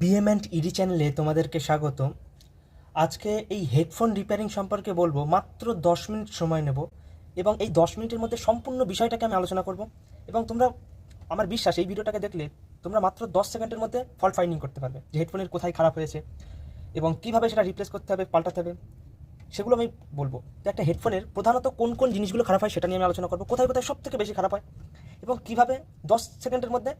BM and ED চ্যানেলে তোমাদেরকে স্বাগত। আজকে এই হেডফোন রিপেয়ারিং সম্পর্কে বলব, মাত্র দশ মিনিট সময় নেব এবং এই দশ মিনিটের মধ্যে সম্পূর্ণ বিষয়টাকে আমি আলোচনা করব এবং তোমরা, আমার বিশ্বাস এই ভিডিওটাকে দেখলে তোমরা মাত্র দশ সেকেন্ডের মধ্যে ফল্ট ফাইন্ডিং করতে পারবে যে হেডফোনের কোথায় খারাপ হয়েছে এবং কীভাবে সেটা রিপ্লেস করতে হবে, পাল্টাতে হবে, সেগুলো আমি বলব। তো একটা হেডফোনের প্রধানত কোন কোন জিনিসগুলো খারাপ হয় সেটা নিয়ে আমি আলোচনা করব, কোথায় কোথায় সব থেকে বেশি খারাপ হয় এবং কীভাবে দশ সেকেন্ডের মধ্যে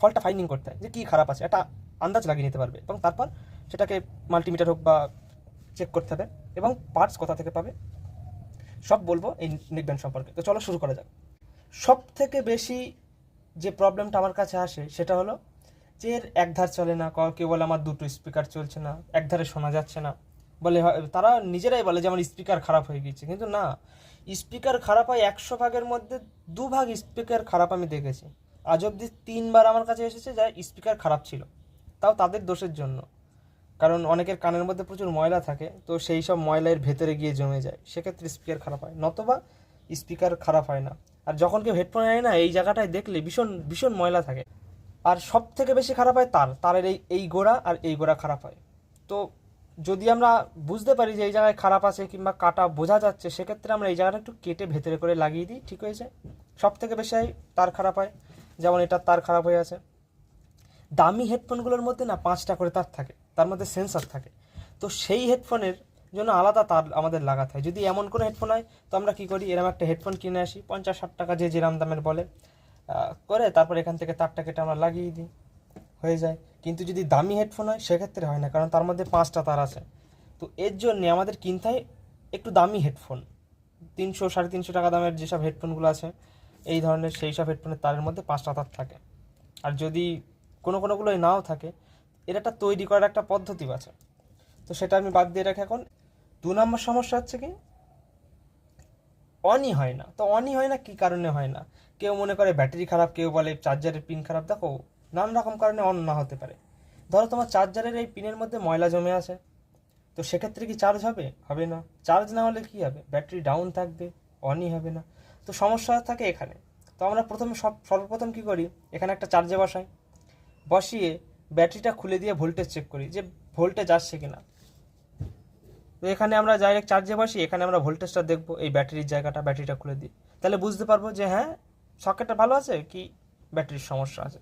ফলটা ফাইন্ডিং করতে হয় যে কী খারাপ আছে, একটা আন্দাজ লাগিয়ে নিতে পারবে এবং তারপর সেটাকে মাল্টিমিটার হোক বা চেক করতে হবে এবং পার্টস কোথা থেকে পাবে, সব বলব এই নেকব্যান্ড সম্পর্কে। তো চলো শুরু করা যাক। সব থেকে বেশি যে প্রবলেমটা আমার কাছে আসে সেটা হলো যে এর এক ধার চলে না কেউ বলে আমার দুটো স্পিকার চলছে না এক ধারে শোনা যাচ্ছে না। বলে তারা নিজেরাই বলে যে আমার স্পিকার খারাপ হয়ে গিয়েছে, কিন্তু না স্পিকার খারাপ হয় একশো ভাগের মধ্যে দু ভাগ স্পিকার খারাপ আমি দেখেছি। আজ অবধি তিনবার আমার কাছে এসেছে যা স্পিকার খারাপ ছিল। তাও তাদের দোষের জন্য। কারণ অনেকের কানের মধ্যে প্রচুর ময়লা থাকে, তো সেই সব ময়লার ভেতরে গিয়ে জমে যায়। সেক্ষেত্রে স্পিকার খারাপ হয়, নতবা স্পিকার খারাপ হয় না। আর যখন কেউ হেডফোন নেয় না, এই জায়গাটায় দেখলে ভীষণ ভীষণ ময়লা থাকে। আর সব থেকে বেশি খারাপ হয় তার। তারের এই এই গোড়া আর এই গোড়া খারাপ হয়। তো যদি আমরা বুঝতে পারি যে এই জায়গায় খারাপ আছে কিংবা কাটা বোঝা যাচ্ছে, সেক্ষেত্রে আমরা এই জায়গাটা একটু কেটে ভেতরে করে লাগিয়ে দিই, ঠিক হয়ে যায় সব থেকে বেশি তার খারাপ হয়। যেমন এটার তার খারাপ হয়ে আছে। দামি হেডফোনগুলোর মধ্যে না পাঁচটা করে তার থাকে, তার মধ্যে সেন্সর থাকে। তো সেই হেডফোনের জন্য আলাদা তার আমাদের লাগাতে হয়। যদি এমন কোনো হেডফোন হয়, তো আমরা কী করি এরকম একটা হেডফোন কিনে আসি, পঞ্চাশ ষাট টাকা যে যেরাম দামের বলে করে তারপর এখান থেকে তারটা কেটে আমরা লাগিয়ে দিই, হয়ে যায়। কিন্তু যদি দামি হেডফোন হয়, সেক্ষেত্রে হয় না, কারণ তার মধ্যে পাঁচটা তার আছে। তো এর জন্যে আমাদের কিনতে হয় একটু দামি হেডফোন। তিনশো, সাড়ে তিনশো টাকা দামের যেসব হেডফোনগুলো আছে এই ধরনের সেই সব হেডফোনের তারের মধ্যে পাঁচটা তার থাকে। আর যদি কোনো কোনোগুলোই নাও থাকে, এর একটা তৈরি করার একটা পদ্ধতি আছে। তো সেটা আমি বাদ দিয়ে রাখি এখন। দু নম্বর সমস্যা হচ্ছে কি অনই হয় না। তো অনই হয় না, কি কারণে হয় না? কেউ মনে করে ব্যাটারি খারাপ, কেউ বলে চার্জারের পিন খারাপ। দেখো নানান রকম কারণে অন না হতে পারে। ধরো তোমার চার্জারের এই পিনের মধ্যে ময়লা জমে আছে। তো সেক্ষেত্রে কি চার্জ হবে? হবে না। চার্জ না হলে কি হবে? ব্যাটারি ডাউন থাকবে অনই হবে না। তো সমস্যা থাকে এখানে। তো আমরা প্রথমে সব, সর্বপ্রথম কি করি? এখানে একটা চার্জে বসাই। বসিয়ে ব্যাটারিটা খুলে দিয়ে ভোল্টেজ চেক করি যে ভোল্টেজ আসছে কিনা। তো এখানে আমরা ডাইরেক্ট চার্জে বসি, এখানে আমরা ভোল্টেজটা দেখব, এই ব্যাটারির জায়গাটা, ব্যাটারিটা খুলে দিই তাহলে বুঝতে পারব যে হ্যাঁ সকেটটা ভালো আছে কি ব্যাটারির সমস্যা আছে।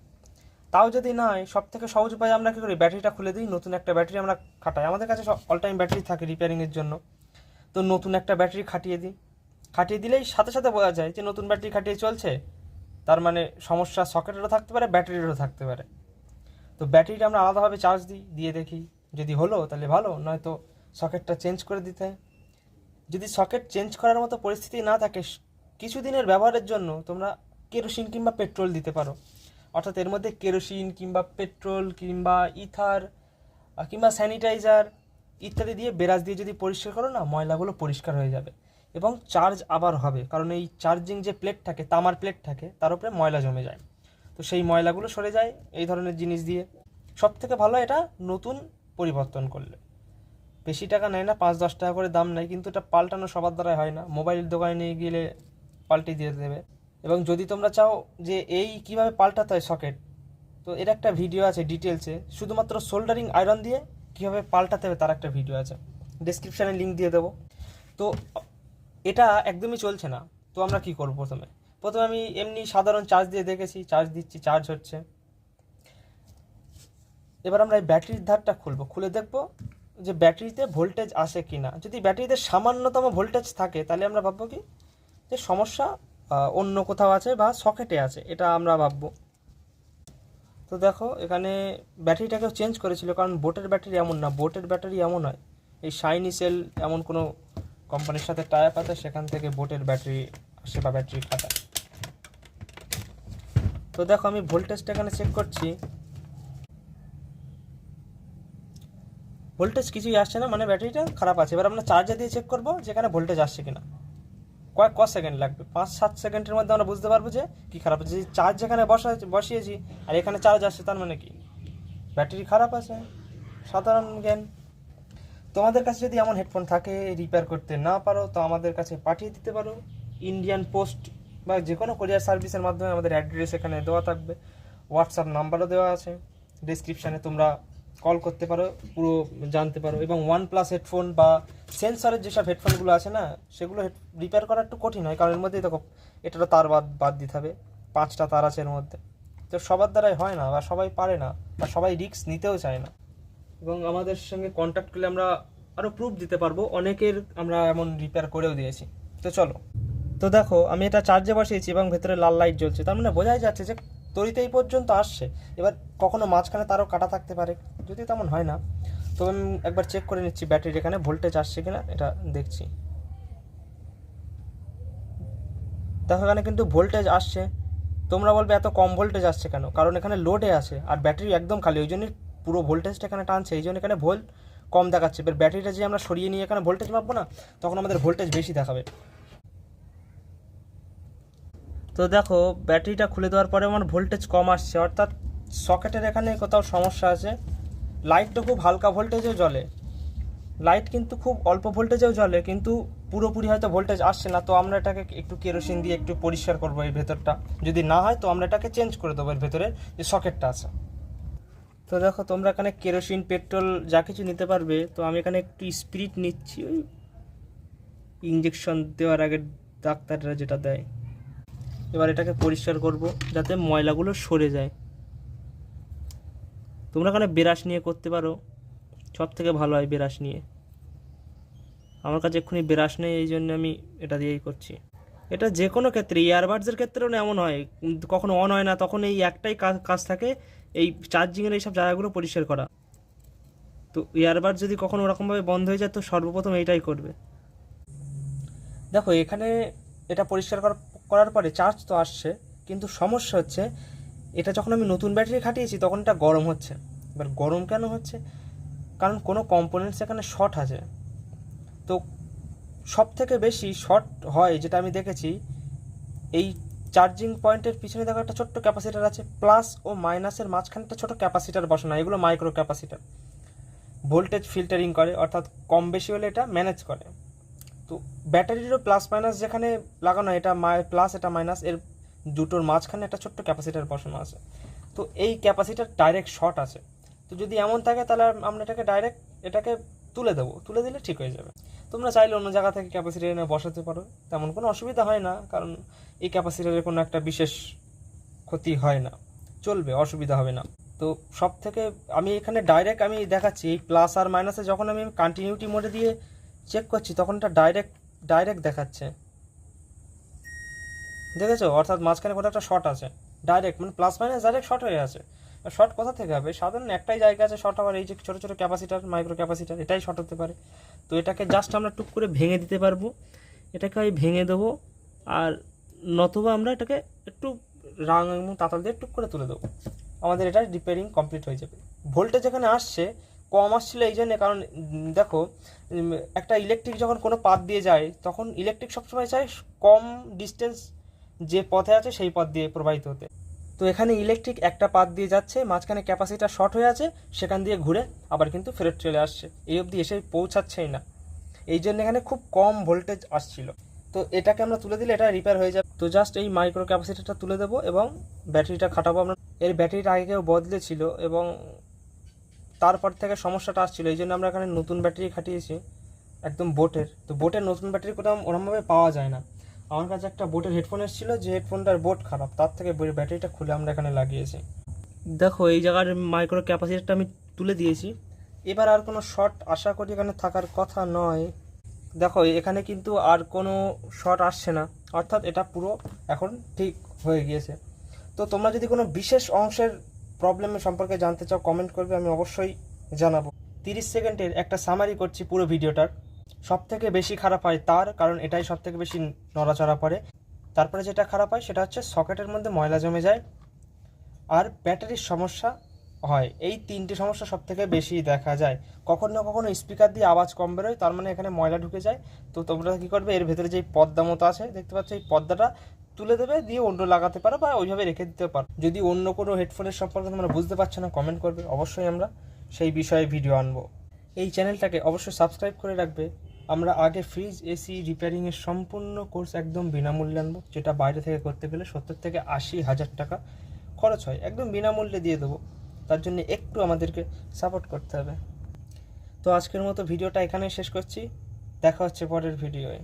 তাও যদি না হয় সব থেকে সহজ উপায় আমরা কী করি? ব্যাটারিটা খুলে দিই, নতুন একটা ব্যাটারি আমরা খাটাই। আমাদের কাছে অল টাইম ব্যাটারি থাকে রিপেয়ারিংয়ের জন্য। তো নতুন একটা ব্যাটারি খাটিয়ে দিই। খাটিয়ে দিলেই সাথে সাথে বোঝা যায় যে নতুন ব্যাটারি খাটিয়ে চলছে। তার মানে সমস্যা সকেটেরও থাকতে পারে, ব্যাটারিরও থাকতে পারে। তো ব্যাটারিটা আমরা আলাদাভাবে চার্জ দিই, দিয়ে দেখি। যদি হলো তাহলে ভালো, নয়তো সকেটটা চেঞ্জ করে দিতে হয়। যদি সকেট চেঞ্জ করার মতো পরিস্থিতি না থাকে, কিছুদিনের ব্যবহারের জন্য তোমরা কেরোসিন কিংবা পেট্রোল দিতে পারো। অর্থাৎ এর মধ্যে কেরোসিন কিংবা পেট্রোল কিংবা ইথার কিংবা স্যানিটাইজার ইত্যাদি দিয়ে বেরাজ দিয়ে যদি পরিষ্কার করো না, ময়লাগুলো পরিষ্কার হয়ে যাবে। এবং চার্জ আবার হবে। কারণ এই চার্জিং যে প্লেট থাকে, তামার প্লেট থাকে, তার উপরে ময়লা জমে যায়। তো সেই ময়লাগুলো সরে যায় এই ধরনের জিনিস দিয়ে। সব থেকে ভালো এটা নতুন পরিবর্তন করলে। বেশি টাকা নেয় না, পাঁচ দশ টাকা করে দাম নেয়, কিন্তু এটা পাল্টানো সবার দ্বারাই হয় না। মোবাইল দোকানে নিয়ে গেলে পাল্টে দিয়ে দেবে। এবং যদি তোমরা চাও যে এই কীভাবে পাল্টাতে হয় সকেট তো এর একটা ভিডিও আছে ডিটেলসে শুধুমাত্র সোল্ডারিং আয়রন দিয়ে কীভাবে পাল্টাতে হবে তার একটা ভিডিও আছে। ডিসক্রিপশানে লিঙ্ক দিয়ে দেবো। তো এটা একদমই চলছে না। তো আমরা কি করব প্রথমে? প্রথমে আমি এমনি সাধারণ চার্জ দিয়ে দেখেছি চার্জ দিচ্ছি চার্জ হচ্ছে। এবার আমরা এই ব্যাটারির ধারটা খুলবো। খুলে দেখব যে ব্যাটারিতে ভোল্টেজ আসে কি না যদি ব্যাটারিতে সামান্যতম ভোল্টেজ থাকে, তাহলে আমরা ভাববো কি? যে সমস্যা অন্য কোথাও আছে বা সকেটে আছে, এটা আমরা ভাববো। তো দেখো, এখানে ব্যাটারিটাকেও চেঞ্জ করেছিল, কারণ বোটের ব্যাটারি এমন না। বোটের ব্যাটারি এমন হয় এই শাইনি সেল এমন কোনো কোম্পানির সাথে টায়ার আছে, সেখান থেকে বোটের ব্যাটারি আসে বা ব্যাটারি খাটায়। তো দেখো আমি ভোল্টেজটা এখানে চেক করছি। ভোল্টেজ কিছুই আসছে না মানে ব্যাটারিটা খারাপ আছে। এবার আমরা চার্জার দিয়ে চেক করব যেখানে ভোল্টেজ আসছে কিনা। কয়েক ক সেকেন্ড লাগবে? পাঁচ, সাত সেকেন্ডের মধ্যে আমরা বুঝতে পারব যে কি খারাপ আছে। চার্জ যেখানে বসা, বসিয়েছি আর এখানে চার্জ আসছে, তার মানে কি? ব্যাটারি খারাপ আছে। সাধারণ জ্ঞান। তোমাদের কাছে যদি এমন হেডফোন থাকে রিপেয়ার করতে না পারো, তো আমাদের কাছে পাঠিয়ে দিতে পারো। ইন্ডিয়ান পোস্ট বা যে কোনো কোরিয়ার সার্ভিসের মাধ্যমে আমাদের অ্যাড্রেস এখানে দেওয়া থাকবে। হোয়াটসঅ্যাপ নাম্বারও দেওয়া আছে। ডিসক্রিপশানে তোমরা কল করতে পারো, পুরো জানতে পারো। এবং ওয়ান প্লাস হেডফোন বা সেন্সরের যেসব হেডফোনগুলো আছে না, সেগুলো রিপেয়ার করা একটু কঠিন হয়। কারণ এর মধ্যেই দেখো, এটারও তার বাদ বাদ দিতে হবে। পাঁচটা তার আছে এর মধ্যে। তো সবার দ্বারাই হয় না বা সবাই পারে না বা সবাই রিস্ক নিতেও চায় না। এবং আমাদের সঙ্গে কন্ট্যাক্ট করলে আমরা আরও প্রুফ দিতে পারব। অনেকের আমরা এমন রিপেয়ার করেও দিয়েছি। তো চলো। তো দেখো, আমি এটা চার্জে বসিয়েছি এবং ভেতরে লাল লাইট জ্বলছে। তার মানে বোঝাই যাচ্ছে যে তরিতে এই পর্যন্ত আসছে। এবার কখনো মাঝখানে তারও কাটা থাকতে পারে। যদি তেমন হয় না তবে আমি একবার চেক করে নিচ্ছি ব্যাটারির এখানে ভোল্টেজ আসছে কিনা, এটা দেখছি। দেখো, এখানে কিন্তু ভোল্টেজ আসছে। তোমরা বলবে এত কম ভোল্টেজ আসছে কেন? কারণ এখানে লোডে আছে, আর ব্যাটারি একদম খালি, ওই জন্যই পুরো ভোল্টেজটা এখানে টানছে, এই জন্য এখানে ভোল্ট কম দেখাচ্ছে। এবার ব্যাটারিটা যে আমরা সরিয়ে নিয়ে এখানে ভোল্টেজ মাপবো না, তখন আমাদের ভোল্টেজ বেশি দেখাবে। তো দেখো, ব্যাটারিটা খুলে দেওয়ার পরে আমার ভোল্টেজ কম আসছে। অর্থাৎ সকেটের এখানে কোথাও সমস্যা আছে। লাইটটা খুব হালকা ভোল্টেজেও জ্বলে। লাইট কিন্তু খুব অল্প ভোল্টেজেও জ্বলে, কিন্তু পুরোপুরি হয়তো ভোল্টেজ আসছে না। তো আমরা এটাকে একটু কেরোসিন দিয়ে একটু পরিষ্কার করব এই ভেতরটা। যদি না হয়, তো আমরা এটাকে চেঞ্জ করে দেবো এর ভেতরে যে সকেটটা আছে। তো দেখো, তোমরা এখানে কেরোসিন, পেট্রোল যা কিছু নিতে পারবে, তো আমি এখানে একটু স্পিরিট নিচ্ছি, ওই ইঞ্জেকশন দেওয়ার আগে ডাক্তাররা যেটা দেয়। এবার এটাকে পরিষ্কার করব, যাতে ময়লাগুলো সরে যায়। তোমরা এখানে ব্রাশ নিয়ে করতে পারো সব থেকে ভালো হয় ব্রাশ নিয়ে। আমার কাছে এক্ষুনি ব্রাশ নেই, এই জন্য আমি এটা দিয়েই করছি। এটা যে কোনো ক্ষেত্রে ইয়ারবাডসের ক্ষেত্রেও এমন হয়। কখনো অন হয় না, তখন এই একটাই কাজ থাকে, এই চার্জিংয়ের এইসব জায়গাগুলো পরিষ্কার করা। তো ইয়ারবাড যদি কখনো ওরকমভাবে বন্ধ হয়ে যায়, তো সর্বপ্রথম এইটাই করবে। দেখো, এখানে এটা পরিষ্কার করার পরে চার্জ তো আসছে, কিন্তু সমস্যা হচ্ছে, এটা যখন আমি নতুন ব্যাটারি খাটিয়েছি, তখন এটা গরম হচ্ছে। এবার গরম কেন হচ্ছে? কারণ কোনো কম্পোনেন্টস এখানে শর্ট আছে। তো সব থেকে বেশি শর্ট হয় যেটা আমি দেখেছি, এই চার্জিং পয়েন্টের পিছনে দেখো একটা ছোট্ট ক্যাপাসিটার আছে প্লাস ও মাইনাসের মাঝখানে একটা ছোটো ক্যাপাসিটার বসানো এগুলো মাইক্রো ক্যাপাসিটার ভোল্টেজ ফিল্টারিং করে, অর্থাৎ কম বেশি হলে এটা ম্যানেজ করে। তো ব্যাটারিরও প্লাস মাইনাস যেখানে লাগানো এটা প্লাস এটা মাইনাস এর দুটোর মাঝখানে একটা ছোট্ট ক্যাপাসিটার বসানো আছে। তো এই ক্যাপাসিটার ডাইরেক্ট শর্ট আছে। তো যদি এমন থাকে, তাহলে আমরা এটাকে ডাইরেক্ট এটাকে তুলে দেবো, তুলে দিলে ঠিক হয়ে যাবে। তোমরা চাইলে অন্য জায়গা থেকে ক্যাপাসিটার এনে বসাতে পারো। তেমন কোনো অসুবিধা হয় না, কারণ এই ক্যাপাসিটারের কোনো একটা বিশেষ ক্ষতি হয় না। চলবে, অসুবিধা হবে না। তো সব থেকে আমি এখানে ডাইরেক্ট আমি দেখাচ্ছি, এই প্লাস আর মাইনাসে যখন আমি কন্টিনিউটি মোডে দিয়ে চেক করছি, তখন এটা ডাইরেক্ট ডাইরেক্ট দেখাচ্ছে। দেখেছ? অর্থাৎ মাঝখানে কোথাও একটা শর্ট আছে। ডাইরেক্ট মানে প্লাস মাইনাস ডাইরেক্ট শর্ট হয়ে আছে। শর্ট কোথা থেকে হবে? সাধারণ একটাই জায়গা আছে শর্ট হওয়ার এই যে ছোটো ছোটো ক্যাপাসিটার মাইক্রো ক্যাপাসিটার এটাই শর্ট হতে পারে। তো এটাকে জাস্ট আমরা টুক করে ভেঙে দিতে পারব। এটাকে আমি ভেঙে দেবো আর নতুবা আমরা এটাকে একটু রাং এবং তাতাল দিয়ে টুক করে তুলে দেবো। আমাদের এটা রিপেয়ারিং কমপ্লিট হয়ে যাবে। ভোল্টেজ এখানে আসছে, কম আসছিল এই জন্যে কারণ, দেখো একটা ইলেকট্রিক যখন কোনো পাত দিয়ে যায়, তখন ইলেকট্রিক সবসময় চায় কম ডিস্টেন্স যে পথে আছে সেই পথ দিয়ে প্রবাহিত হতে। তো এখানে ইলেকট্রিক একটা পাত দিয়ে যাচ্ছে, মাঝখানে ক্যাপাসিটার শর্ট হয়ে আছে, সেখান দিয়ে ঘুরে আবার কিন্তু ফেরত চলে আসছে। এই অবধি এসে পৌঁছাচ্ছেই না। এই জন্য এখানে খুব কম ভোল্টেজ আসছিল। তো এটাকে আমরা তুলে দিলে এটা রিপেয়ার হয়ে যাবে। তো জাস্ট এই মাইক্রো ক্যাপাসিটারটা তুলে দেবো এবং ব্যাটারিটা খাটাবো আমরা। এর ব্যাটারিটা আগে কেউ বদলে ছিল এবং তারপর থেকে সমস্যাটা আসছিল। এই জন্য আমরা এখানে নতুন ব্যাটারি খাটিয়েছি, একদম বোটের তো বোটের নতুন ব্যাটারি কোথাও ওরমভাবে পাওয়া যায় না। আমার কাছে একটা বোটের হেডফোন এসেছিল যে হেডফোনটার বোট খারাপ তার থেকে ব্যাটারিটা খুলে আমরা এখানে লাগিয়েছি। দেখো এই জায়গার মাইক্রো ক্যাপাসিটারটা আমি তুলে দিয়েছি। এবার আর কোনো শর্ট আশা করি এখানে থাকার কথা নয়। দেখো এখানে কিন্তু আর কোনো শর্ট আসছে না অর্থাৎ এটা পুরো এখন ঠিক হয়ে গিয়েছে। তো তোমরা যদি কোনো বিশেষ অংশের প্রবলেমের সম্পর্কে জানতে চাও কমেন্ট করবে আমি অবশ্যই জানাব। তিরিশ সেকেন্ডের একটা সামারি করছি পুরো ভিডিওটার সব থেকে বেশি খারাপ হয় তার, কারণ এটাই সব থেকে বেশি নড়াচড়া পড়ে তারপরে যেটা খারাপ হয় সেটা হচ্ছে সকেটের মধ্যে ময়লা জমে যায় আর ব্যাটারির সমস্যা হয়। এই তিনটে সমস্যা সব থেকে বেশি দেখা যায়। কখনো না কখনো স্পিকার দিয়ে আওয়াজ কম বেরোয়, তার মানে এখানে ময়লা ঢুকে যায়। তো তোমরা কী করবে, এর ভেতরে যে পর্দা মতো আছে, দেখতে পাচ্ছ এই পর্দাটা তুলে দেবে, দিয়ে অন্য লাগাতে পারো বা ওইভাবে রেখে দিতে পারো। যদি অন্য কোনো হেডফোনের সম্পর্কে তোমরা বুঝতে পারছ না কমেন্ট করবে। অবশ্যই আমরা সেই বিষয়ে ভিডিও আনব। এই চ্যানেলটাকে অবশ্যই সাবস্ক্রাইব করে রাখবে। আমরা আগে ফ্রিজ এসি রিপেয়ারিংয়ের সম্পূর্ণ কোর্স একদম বিনামূল্যে আনব, যেটা বাইরে থেকে করতে গেলে সত্তর থেকে আশি হাজার টাকা খরচ হয়, একদম বিনামূল্যে দিয়ে দেবো। তার জন্য একটু আমাদেরকে সাপোর্ট করতে হবে। তো আজকের মতো ভিডিওটা এখানেই শেষ করছি। দেখা হচ্ছে পরের ভিডিওয়ে।